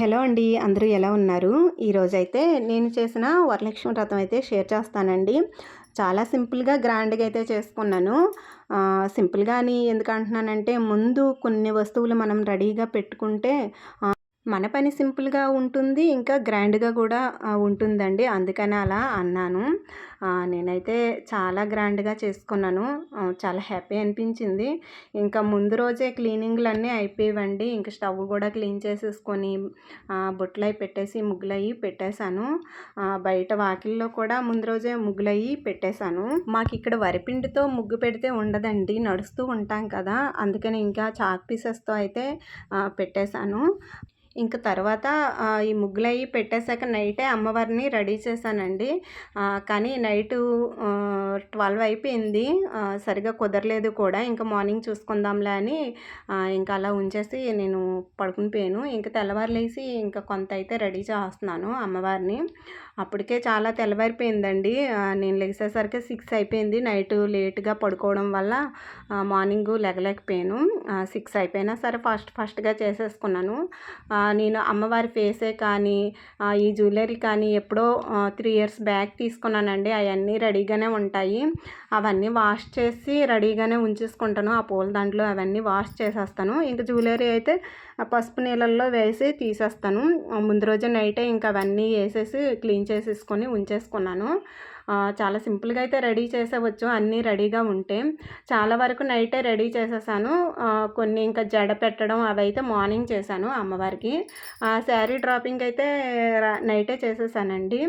Hello అండి అందరూ ఎలా ఉన్నారు? ఈరోజైతే నేను చేసిన వరలక్ష్మి వ్రతం అయితే షేర్ చేస్తానండి. చాలా సింపుల్గా గ్రాండ్గా అయితే చేసుకున్నాను. సింపుల్గా అని ఎందుకు అంటున్నానంటే ముందు కొన్ని వస్తువులు మనం రెడీగా పెట్టుకుంటే మన పని సింపుల్గా ఉంటుంది ఇంకా గ్రాండ్గా కూడా ఉంటుందండి. అందుకని అలా అన్నాను. నేనైతే చాలా గ్రాండ్గా చేసుకున్నాను. చాలా హ్యాపీ అనిపించింది. ఇంకా ముందు రోజే క్లీనింగ్లు అన్నీ అయిపోయివండి. ఇంకా స్టవ్ కూడా క్లీన్ చేసేసుకొని బొట్లు అవి పెట్టేసి ముగ్గులు అవి పెట్టేశాను బయట వాకిల్లో కూడా ముందు రోజే ముగ్గులయ్యి పెట్టేశాను. మాకు ఇక్కడ వరిపిండితో ముగ్గు పెడితే ఉండదండి. నడుస్తూ ఉంటాం కదా. అందుకని ఇంకా చాక్ పీసెస్తో అయితే పెట్టేశాను. ఇంక తర్వాత ఈ ముగ్గులు అవి పెట్టేశాక నైటే అమ్మవారిని రెడీ చేశానండి. కానీ నైటు ట్వెల్వ్ అయిపోయింది. సరిగా కుదరలేదు కూడా. ఇంకా మార్నింగ్ చూసుకుందాంలే అని ఇంకా అలా ఉంచేసి నేను పడుకుని పోయాను. ఇంకా తెల్లవారులేసి ఇంకా కొంత అయితే రెడీ చేస్తున్నాను అమ్మవారిని. అప్పటికే చాలా తెల్లవారిపోయిందండి. నేను లెగిసేసరికి సిక్స్ అయిపోయింది. నైట్ లేట్గా పడుకోవడం వల్ల మార్నింగ్ లెగలేకపోయాను. సిక్స్ అయిపోయినా సరే ఫస్ట్ ఫాస్ట్గా చేసేసుకున్నాను. నేను అమ్మవారి ఫేసే కానీ ఈ జ్యువెలరీ కానీ ఎప్పుడో త్రీ ఇయర్స్ బ్యాక్ తీసుకున్నానండి. అవన్నీ రెడీగానే ఉంటాయి. అవన్నీ వాష్ చేసి రెడీగానే ఉంచేసుకుంటాను. ఆ పూల దాంట్లో అవన్నీ వాష్ చేసేస్తాను. ఇంకా జ్యువెలరీ అయితే పసుపు నీళ్ళల్లో వేసి తీసేస్తాను. ముందు రోజు నైటే ఇంకా అవన్నీ వేసేసి క్లీన్ చేసేసుకొని ఉంచేసుకున్నాను. చాలా సింపుల్గా అయితే రెడీ చేసేవచ్చు. అన్నీ రెడీగా ఉంటే చాలా వరకు నైటే రెడీ చేసేసాను. కొన్ని ఇంకా జడ పెట్టడం అవి అయితే మార్నింగ్ చేశాను అమ్మవారికి. శారీ డ్రాపింగ్ అయితే నైటే చేసేసానండి.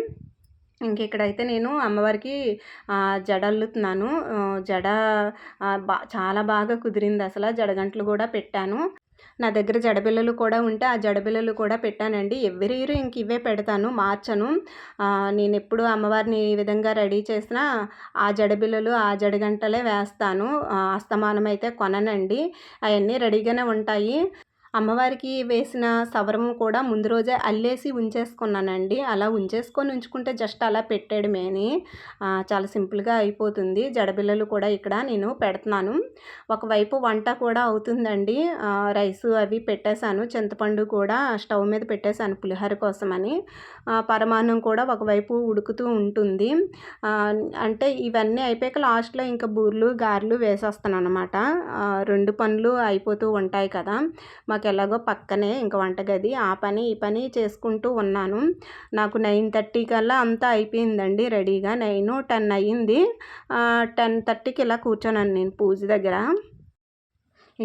ఇంక ఇక్కడైతే నేను అమ్మవారికి జడ అల్లుతున్నాను. జడ బా చాలా బాగా కుదిరింది అసలు. జడగంటలు కూడా పెట్టాను. నా దగ్గర జడబిల్లలు కూడా ఉంటే ఆ జడబిల్లలు కూడా పెట్టానండి. ఎవ్రీ ఇయర్ ఇంక ఇవే పెడతాను మార్చను. నేను ఎప్పుడు అమ్మవారిని ఈ విధంగా రెడీ చేసినా ఆ జడబిల్లలు ఆ జడగంటలే వేస్తాను. అస్తమానం అయితే కొననండి. అవన్నీ రెడీగానే ఉంటాయి. అమ్మవారికి వేసిన సవరం కూడా ముందు రోజే అల్లేసి ఉంచేసుకున్నానండి. అలా ఉంచేసుకొని ఉంచుకుంటే జస్ట్ అలా పెట్టేయడమేని. చాలా సింపుల్గా అయిపోతుంది. జడబిల్లలు కూడా ఇక్కడ నేను పెడుతున్నాను. ఒకవైపు వంట కూడా అవుతుందండి. రైస్ అవి పెట్టేశాను. చింతపండు కూడా స్టవ్ మీద పెట్టేశాను పులిహోర కోసమని. పరమాన్నం కూడా ఒకవైపు ఉడుకుతూ ఉంటుంది. అంటే ఇవన్నీ అయిపోయాక లాస్ట్లో ఇంకా బూర్లు గారెలు వేసేస్తాను అనమాట రెండు పనులు అయిపోతూ ఉంటాయి కదా. మాకు నాకు ఎలాగో పక్కనే ఇంక వంటగది ఆ పని ఈ పని చేసుకుంటూ ఉన్నాను. నాకు నైన్ థర్టీ కల్లా అంతా అయిపోయిందండి రెడీగా. నైన్ టెన్ అయ్యింది. టెన్ థర్టీకి ఇలా కూర్చోనండి నేను పూజ దగ్గర.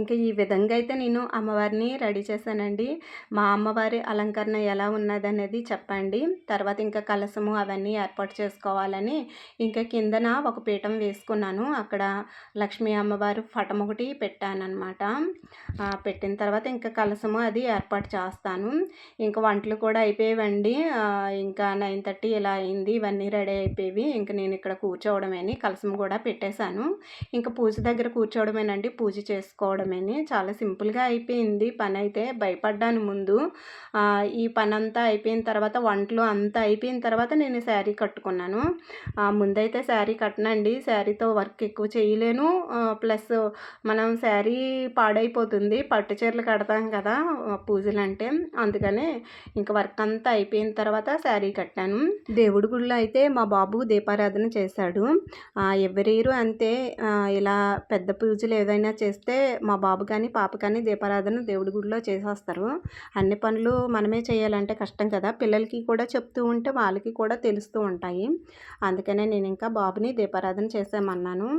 ఇంకా ఈ విధంగా అయితే నేను అమ్మవారిని రెడీ చేశానండి. మా అమ్మవారి అలంకరణ ఎలా ఉన్నదనేది చెప్పండి. తర్వాత ఇంకా కలసము అవన్నీ ఏర్పాటు చేసుకోవాలని ఇంకా కిందన ఒక పీఠం వేసుకున్నాను. అక్కడ లక్ష్మీ అమ్మవారు పటం ఒకటి పెట్టానమాట పెట్టిన తర్వాత ఇంకా కలసము అది ఏర్పాటు చేస్తాను. ఇంకా వంటలు కూడా అయిపోయేవండి. ఇంకా నైన్ థర్టీ ఇలా అయింది. ఇవన్నీ రెడీ అయిపోయేవి. ఇంకా నేను ఇక్కడ కూర్చోవడమేని కలసం కూడా పెట్టేశాను. ఇంకా పూజ దగ్గర కూర్చోవడమేనండి. పూజ చేసుకోవడం చేసుకోవడమేని చాలా సింపుల్గా అయిపోయింది. పని అయితే భయపడ్డాను ముందు. ఈ పని అంతా అయిపోయిన తర్వాత వంటలు అంతా అయిపోయిన తర్వాత నేను శారీ కట్టుకున్నాను. ముందైతే శారీ కట్టనండి. శారీతో వర్క్ ఎక్కువ చేయలేను. ప్లస్ మనం శారీ పాడైపోతుంది. పట్టు చీరలు కడతాం కదా పూజలు అంటే అందుకనే ఇంకా వర్క్ అంతా అయిపోయిన తర్వాత శారీ కట్టాను. దేవుడి గుడిలో అయితే మా బాబు దీపారాధన చేశాడు. ఎవరి అంతే. ఇలా పెద్ద పూజలు ఏదైనా చేస్తే మా బాబు కానీ పాప కానీ దీపారాధన దేవుడి గుడిలో చేసేస్తారు. అన్ని పనులు మనమే చేయాలంటే కష్టం కదా. పిల్లలకి కూడా చెప్తూ ఉంటే వాళ్ళకి కూడా తెలుస్తూ ఉంటాయి. అందుకనే నేను ఇంకా బాబుని దీపారాధన చేసామన్నాను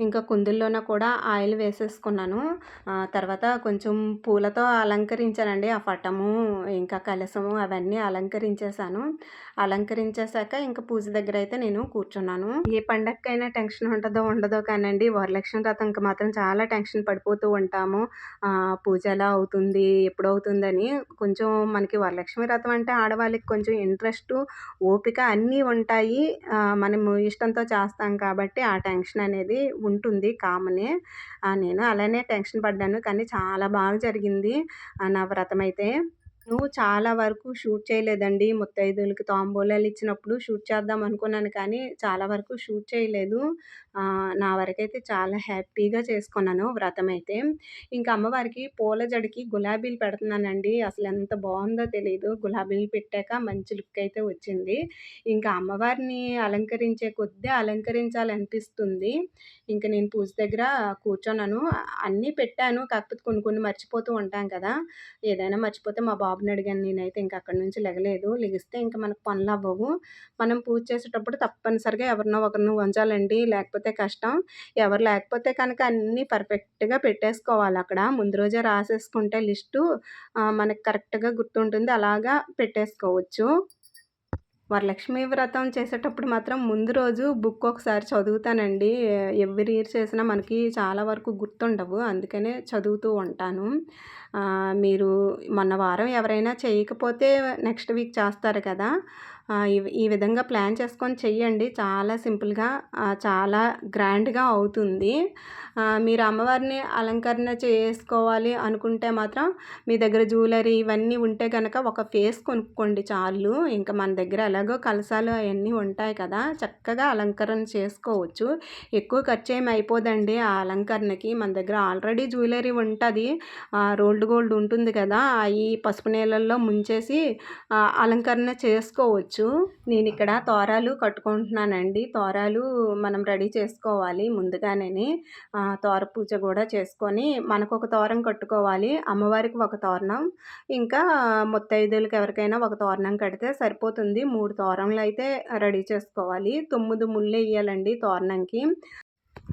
ఇంకా కుందుల్లోన కూడా ఆయిల్ వేసేసుకున్నాను. తర్వాత కొంచెం పూలతో అలంకరించానండి. ఆ పటము ఇంకా కలసము అవన్నీ అలంకరించేశాను. అలంకరించేశాక ఇంకా పూజ దగ్గర అయితే నేను కూర్చున్నాను. ఏ పండగకైనా టెన్షన్ ఉంటుందో ఉండదో కానండి వరలక్ష్మి వ్రతంకి మాత్రం చాలా టెన్షన్ పడిపోతూ ఉంటాము. పూజ ఎలా అవుతుంది ఎప్పుడు అవుతుందని కొంచెం మనకి వరలక్ష్మి వ్రతం అంటే ఆడవాళ్ళకి కొంచెం ఇంట్రెస్ట్ ఓపిక అన్నీ ఉంటాయి. మనము ఇష్టంతో చేస్తాం కాబట్టి ఆ టెన్షన్ అనేది ఉంటుంది కామనే. నేను అలానే టెన్షన్ పడ్డాను కానీ చాలా బాగా జరిగింది. నా వ్రతం అయితే. నేను చాలా వరకు షూట్ చేయలేదండి. ముత్తైదులకి తాంబూలాలు ఇచ్చినప్పుడు షూట్ చేద్దాం అనుకున్నాను కానీ, చాలా వరకు షూట్ చేయలేదు. నా వరకైతే చాలా హ్యాపీగా చేసుకున్నాను వ్రతం అయితే ఇంకా అమ్మవారికి పూల జడికి గులాబీలు పెడుతున్నానండి. అసలు ఎంత బాగుందో తెలియదు గులాబీలు పెట్టాక మంచి లుక్ అయితే వచ్చింది. ఇంకా అమ్మవారిని అలంకరించే కొద్దీ అలంకరించాలనిపిస్తుంది. ఇంకా నేను పూజ దగ్గర కూర్చున్నాను. అన్నీ పెట్టాను. కాకపోతే కొన్ని కొన్ని మర్చిపోతూ ఉంటాం కదా! ఏదైనా మర్చిపోతే మా బాబుని అడిగాను నేనైతే ఇంక అక్కడి నుంచి లెగలేదు. లెగిస్తే ఇంకా మనకు పనులవ్వవు. మనం పూజ చేసేటప్పుడు తప్పనిసరిగా ఎవరినో ఒకరిని ఉంచాలండి. లేకపోతే కష్టం. ఎవరు లేకపోతే కనుక అన్నీ పర్ఫెక్ట్‌గా పెట్టేసుకోవాలి అక్కడ ముందు రోజే రాసేసుకుంటే లిస్టు మనకు కరెక్ట్‌గా గుర్తుంటుంది. అలాగా పెట్టేసుకోవచ్చు. వరలక్ష్మి వ్రతం చేసేటప్పుడు మాత్రం ముందు రోజు బుక్ ఒకసారి చదువుతానండి. ఎవ్రీ ఇయర్ చేసినా మనకి చాలా వరకు గుర్తుండవు. అందుకనే చదువుతూ ఉంటాను. మీరు మొన్న వారం ఎవరైనా చేయకపోతే నెక్స్ట్ వీక్ చేస్తారు కదా! ఈ ఈ విధంగా ప్లాన్ చేసుకొని చెయ్యండి. చాలా సింపుల్‌గా చాలా గ్రాండ్‌గా అవుతుంది. మీరు అమ్మవారిని అలంకరణ చేసుకోవాలి అనుకుంటే మాత్రం మీ దగ్గర జ్యువెలరీ ఇవన్నీ ఉంటే కనుక ఒక ఫేస్ కొనుక్కోండి చాలు. ఇంకా మన దగ్గర ఎలాగో కలసాలు అవన్నీ ఉంటాయి కదా! చక్కగా అలంకరణ చేసుకోవచ్చు. ఎక్కువ ఖర్చు ఏమి అయిపోదండి ఆ అలంకరణకి. మన దగ్గర ఆల్రెడీ జ్యువెలరీ ఉంటుంది రోల్డ్ గోల్డ్ ఉంటుంది కదా! అవి పసుపు నీళ్ళల్లో ముంచేసి అలంకరణ చేసుకోవచ్చు. నేను ఇక్కడ తోరాలు కట్టుకుంటున్నానండి. తోరాలు మనం రెడీ చేసుకోవాలి ముందుగానే తోర పూజ కూడా చేసుకొని మనకొక తోరం కట్టుకోవాలి. అమ్మవారికి ఒక తోరణం, ఇంకా ముత్తైదులకి ఎవరికైనా ఒక తోరణం కడితే సరిపోతుంది. 3 తోరణాలయితే రెడీ చేసుకోవాలి. తొమ్మిది ముళ్ళు వేయాలండి తోరణంకి.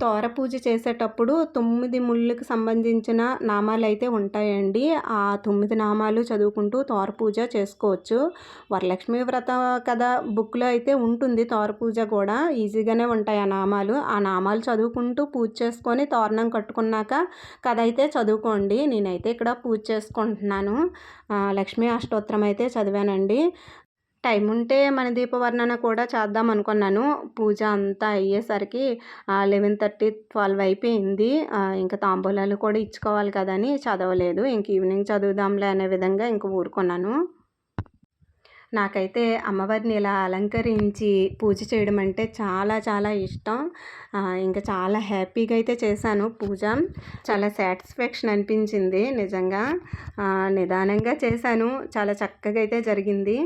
తోర పూజ చేసేటప్పుడు తొమ్మిది ముళ్ళకి సంబంధించిన నామాలు అయితే ఉంటాయండి. ఆ తొమ్మిది నామాలు చదువుకుంటూ తోర పూజ చేసుకోవచ్చు. వరలక్ష్మి వ్రత కదా బుక్‌లో అయితే ఉంటుంది తోర పూజ కూడా ఈజీగానే ఉంటాయి ఆ నామాలు. ఆ నామాలు చదువుకుంటూ పూజ చేసుకొని తోరణం కట్టుకున్నాక కథ అయితే చదువుకోండి. నేనైతే ఇక్కడ పూజ చేసుకుంటున్నాను. లక్ష్మీ అష్టోత్తరం అయితే చదివానండి. టైం ఉంటే మన దీపవర్ణన కూడా చేద్దాం అనుకున్నాను. పూజ అంతా అయ్యేసరికి లెవెన్ థర్టీ ట్వెల్వ్ అయిపోయింది. ఇంకా తాంబూలాలు కూడా ఇచ్చుకోవాలి కదా అని చదవలేదు. ఇంక ఈవినింగ్ చదువుదాంలే అనే విధంగా ఇంక ఊరుకున్నాను. నాకైతే అమ్మవారిని ఇలా అలంకరించి పూజ చేయడం అంటే చాలా చాలా ఇష్టం. ఇంకా చాలా హ్యాపీగా అయితే చేశాను పూజ. చాలా సాటిస్ఫాక్షన్ అనిపించింది నిజంగా. నిదానంగా చేశాను. చాలా చక్కగా అయితే జరిగింది.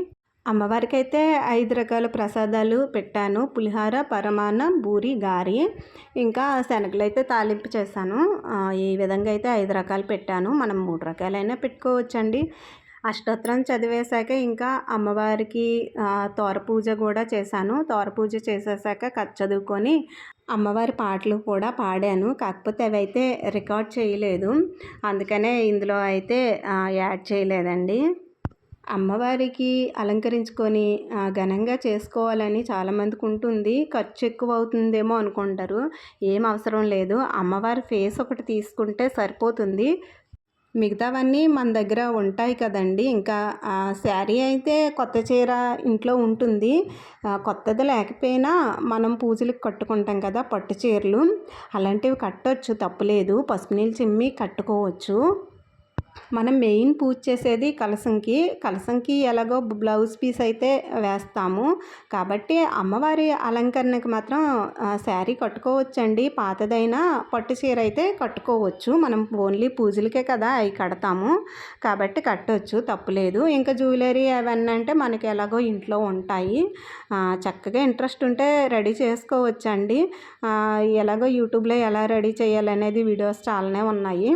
అమ్మవారికైతే ఐదు రకాల ప్రసాదాలు పెట్టాను. పులిహోర, పరమాన్నం, బూరి, గారి ఇంకా శనగలైతే తాలింపు చేశాను. ఈ విధంగా అయితే ఐదు రకాలు పెట్టాను. మనం మూడు రకాలైనా పెట్టుకోవచ్చండి. అష్టోత్తరం చదివేశాక ఇంకా అమ్మవారికి తోర పూజ కూడా చేశాను. తోర పూజ చేసేసాక కథ చదువుకొని అమ్మవారి పాటలు కూడా పాడాను. కాకపోతే అవైతే రికార్డ్ చేయలేదు. అందుకనే ఇందులో అయితే యాడ్ చేయలేదండి. అమ్మవారికి అలంకరించుకొని ఘనంగా చేసుకోవాలని చాలామందికి ఉంటుంది. ఖర్చు ఎక్కువ అవుతుందేమో అనుకుంటారు. ఏం అవసరం లేదు. అమ్మవారి ఫేస్ ఒకటి తీసుకుంటే సరిపోతుంది. మిగతావన్నీ మన దగ్గర ఉంటాయి కదండీ! ఇంకా శారీ అయితే కొత్త చీర ఇంట్లో ఉంటుంది. కొత్తది లేకపోయినా మనం పూజలకు కట్టుకుంటాం కదా పట్టు చీరలు. అలాంటివి కట్టొచ్చు తప్పులేదు. పసుపు నీళ్ళు చిమ్మి కట్టుకోవచ్చు. మనం మెయిన్ పూజ చేసేది కలసంకి కలసంకి ఎలాగో బ్లౌజ్ పీస్ అయితే వేస్తాము. కాబట్టి అమ్మవారి అలంకరణకి మాత్రం శారీ కట్టుకోవచ్చండి. పాతదైనా పట్టు చీర అయితే కట్టుకోవచ్చు. మనం ఓన్లీ పూజలకే కదా అవి కడతాము. కాబట్టి కట్టొచ్చు తప్పులేదు. ఇంకా జ్యువెలరీ అవన్నీ అంటే మనకి ఎలాగో ఇంట్లో ఉంటాయి. చక్కగా ఇంట్రెస్ట్ ఉంటే రెడీ చేసుకోవచ్చండి. ఎలాగో యూట్యూబ్‌లో ఎలా రెడీ చేయాలనేది వీడియోస్ చాలానే ఉన్నాయి.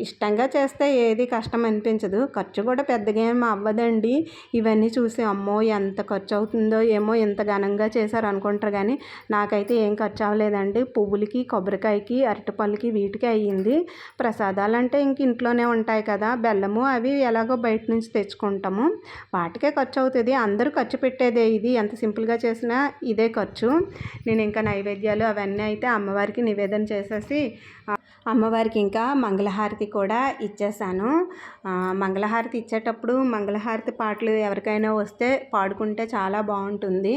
ఇష్టంగా చేస్తే ఏది కష్టం అనిపించదు. ఖర్చు కూడా పెద్దగా ఏమి అవ్వదండి. ఇవన్నీ చూసి అమ్మో! ఎంత ఖర్చు అవుతుందో ఏమో ఇంత ఘనంగా చేశారు అనుకుంటారు కానీ నాకైతే ఏం ఖర్చు అవ్వలేదండి. పువ్వులకి, కొబ్బరికాయకి, అరటిపళ్ళకి వీటికి అయ్యింది. ప్రసాదాలంటే ఇంక ఇంట్లోనే ఉంటాయి కదా! బెల్లము అవి ఎలాగో బయట నుంచి తెచ్చుకుంటాము. వాటికే ఖర్చు అవుతుంది అందరూ ఖర్చు పెట్టేదే ఇది. ఎంత సింపుల్‌గా చేసినా ఇదే ఖర్చు. నేను ఇంకా నైవేద్యాలు అవన్నీ అయితే అమ్మవారికి నివేదన చేసేసి అమ్మవారికి ఇంకా మంగళ మంగళహారతి కూడా ఇచ్చేసాను. మంగళహారతి ఇచ్చేటప్పుడు మంగళహారతి పాటలు ఎవరికైనా వస్తే పాడుకుంటే చాలా బాగుంటుంది.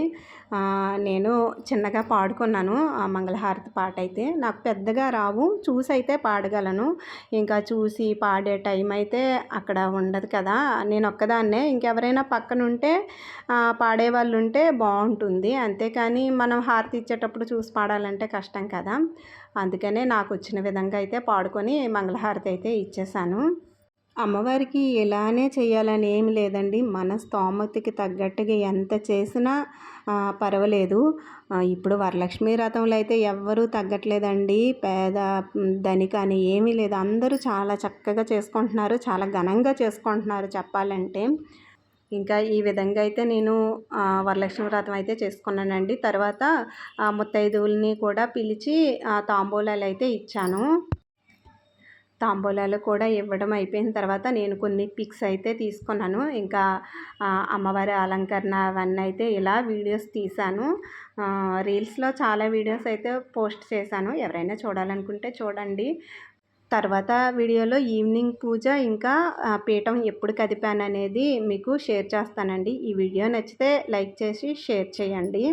నేను చిన్నగా పాడుకున్నాను ఆ మంగళహారతి పాట అయితే. నాకు పెద్దగా రావు చూసి అయితే పాడగలను. ఇంకా చూసి పాడే టైం అయితే అక్కడ ఉండదు కదా. నేను ఒక్కదాన్నే ఇంకెవరైనా పక్కన ఉంటే పాడే వాళ్ళు ఉంటే బాగుంటుంది. అంతేకాని మనం హారతి ఇచ్చేటప్పుడు చూసి పాడాలంటే కష్టం కదా. అందుకనే నాకు వచ్చిన విధంగా అయితే పాడుకొని మంగళహారతి అయితే ఇచ్చేసాను. అమ్మవారికి ఇలానే చేయాలని ఏం లేదండి. మన స్తోమతికి తగ్గట్టుగా ఎంత చేసినా పర్వాలేదు. ఇప్పుడు వరలక్ష్మి రథంలో అయితే ఎవ్వరూ తగ్గట్లేదండి. పేద ధనిక అని ఏమీ లేదు. అందరూ చాలా చక్కగా చేసుకుంటున్నారు చాలా ఘనంగా చేసుకుంటున్నారు చెప్పాలంటే. ఇంకా ఈ విధంగా అయితే నేను వరలక్ష్మి వ్రతం అయితే చేసుకున్నానండి. తర్వాత ఆ, ముత్తైదువుల్ని కూడా పిలిచి తాంబూలాలు అయితే ఇచ్చాను. తాంబూలాలు కూడా ఇవ్వడం అయిపోయిన తర్వాత నేను కొన్ని పిక్స్ అయితే తీసుకున్నాను. ఇంకా అమ్మవారి అలంకరణ అవన్నీ అయితే ఇలా వీడియోస్ తీశాను. రీల్స్లో చాలా వీడియోస్ అయితే పోస్ట్ చేశాను. ఎవరైనా చూడాలనుకుంటే చూడండి. తర్వాత వీడియోలో ఈవినింగ్ పూజ ఇంకా పీఠం ఎప్పుడు కదిపాను అనేది మీకు షేర్ చేస్తానండి. ఈ వీడియో నచ్చితే లైక్ చేసి షేర్ చేయండి.